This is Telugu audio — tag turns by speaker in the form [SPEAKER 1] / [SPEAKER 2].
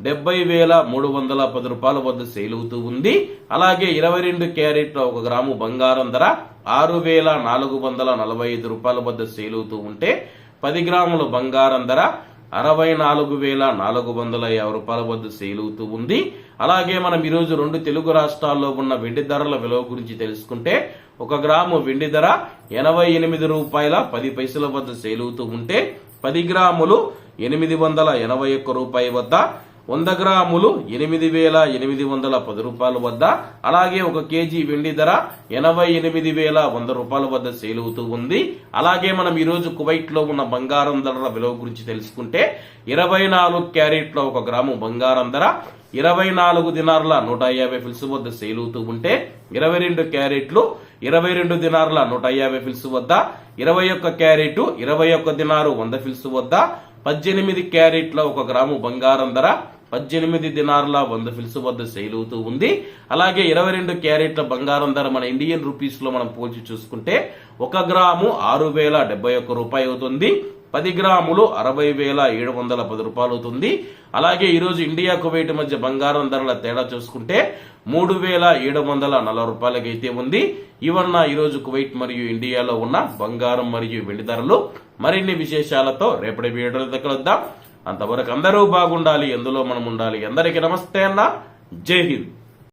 [SPEAKER 1] డెబ్బై వేల మూడు వందల పది రూపాయల వద్ద సేల్ అవుతూ ఉంది. అలాగే ఇరవై రెండు క్యారెట్ల ఒక గ్రాము బంగారం ధర ఆరు వేల నాలుగు వందల నలభై ఐదు రూపాయల వద్ద సేల్ అవుతూ ఉంటే పది గ్రాముల బంగారం ధర అరవై నాలుగు వేల నాలుగు వందల యాభై రూపాయల వద్ద సేల్ అవుతూ ఉంది. అలాగే మనం ఈరోజు రెండు తెలుగు రాష్ట్రాల్లో ఉన్న వెండి ధరల విలువ గురించి తెలుసుకుంటే ఒక గ్రాము వెండి ధర ఎనభై ఎనిమిది రూపాయల పది పైసల వద్ద సేల్ అవుతూ ఉంటే పది గ్రాములు ఎనిమిది వందల ఎనభై ఒక్క రూపాయి వద్ద వంద గ్రాములు ఎనిమిది వేల ఎనిమిది వందల పది రూపాయల వద్ద అలాగే ఒక కేజీ వెండి ధర ఎనభై ఎనిమిది వేల వంద రూపాయల వద్ద సేల్ అవుతూ ఉంది. అలాగే మనం ఈరోజు కువైట్లో ఉన్న బంగారం ధరల విలువ గురించి తెలుసుకుంటే ఇరవై నాలుగు క్యారెట్ల ఒక గ్రాము బంగారం ధర ఇరవై నాలుగు దినార్ల నూట యాభై ఫిల్స్ వద్ద సేల్ అవుతూ ఉంటే ఇరవై రెండు క్యారెట్లు ఇరవై రెండు దినార్ల నూట యాభై ఫిల్స్ వద్ద ఇరవై ఒక్క క్యారెట్ ఇరవై ఒక్క దినారు వంద ఫిల్స్ వద్ద పద్దెనిమిది క్యారెట్ల ఒక గ్రాము బంగారం ధర పద్దెనిమిది దినార్ల వంద ఫిల్స్ వద్ద సేల్ అవుతూ ఉంది. అలాగే ఇరవై రెండు క్యారెట్ల బంగారం ధర మన ఇండియన్ రూపీస్లో మనం పోల్చి చూసుకుంటే ఒక గ్రాము ఆరు వేల డెబ్బై ఒక్క రూపాయి అవుతుంది. పది గ్రాములు అరవై వేల ఏడు వందల పది రూపాయలు అవుతుంది. అలాగే ఈరోజు ఇండియా కువైట్ మధ్య బంగారం ధరల తేడా చూసుకుంటే మూడు వేల ఏడు వందల నలభై రూపాయలకి అయితే ఉంది. ఇవన్న ఈరోజు కువైట్ మరియు ఇండియాలో ఉన్న బంగారం మరియు వెండి ధరలు. మరిన్ని విశేషాలతో రేపటి వీడియోలో దగ్గర అంతవరకు అందరూ బాగుండాలి. ఎందులో మనం ఉండాలి? అందరికీ నమస్తే అన్న. జై హింద్.